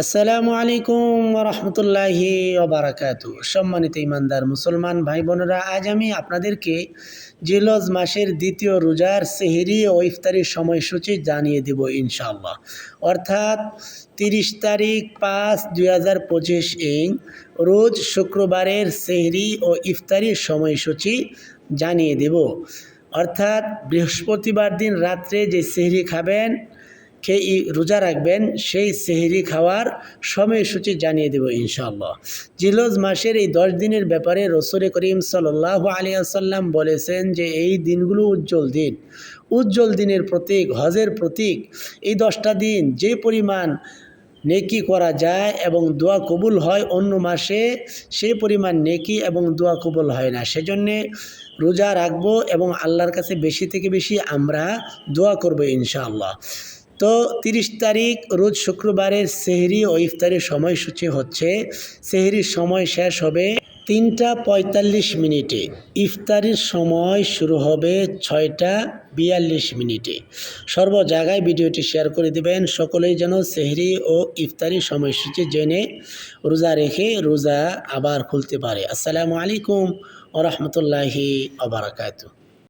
আসসালামু আলাইকুম রহমতুল্লাহি ওবারাকাতু সম্মানিত ইমানদার মুসলমান ভাই বোনেরা, আজ আমি আপনাদেরকে জিলজ মাসের দ্বিতীয় রোজার সেহেরি ও ইফতারির সময়সূচি জানিয়ে দেব ইনশাল্লাহ অর্থাৎ তিরিশ তারিখ পাঁচ দুই হাজার পঁচিশ ইং রোজ শুক্রবারের সেহরি ও ইফতারির সময়সূচি জানিয়ে দেব। অর্থাৎ বৃহস্পতিবার দিন রাত্রে যে সেহরি খাবেন খেয়ে রোজা রাখবেন, সেই সেহরি খাওয়ার সময়সূচি জানিয়ে দেব ইনশাআল্লাহ। জিলজ মাসের এই দশ দিনের ব্যাপারে রসুল করিম সাল্লাহ আলী আসাল্লাম বলেছেন যে, এই দিনগুলো উজ্জ্বল দিন। উজ্জ্বল দিনের প্রতীক, হজের প্রতীক। এই দশটা দিন যে পরিমাণ নেকি করা যায় এবং দোয়া কবুল হয় অন্য মাসে সেই পরিমাণ নেকি এবং দোয়া কবুল হয় না। সেজন্যে রোজা রাখব এবং আল্লাহর কাছে বেশি থেকে বেশি আমরা দোয়া করব ইনশাআল্লাহ। তো তিরিশ তারিখ রোজ শুক্রবারের সেহরি ও ইফতারির সময়সূচি হচ্ছে। সেহরির সময় শেষ হবে তিনটা পঁয়তাল্লিশ মিনিটে। ইফতারির সময় শুরু হবে ছয়টা বিয়াল্লিশ মিনিটে। সর্ব জায়গায় ভিডিওটি শেয়ার করে দেবেন। সকলেই যেন সেহরি ও ইফতারির সময়সূচি জেনে রোজা রেখে রোজা আবার খুলতে পারে। আসসালামু আলাইকুম ও রহমতুল্লাহি আবরাকাতু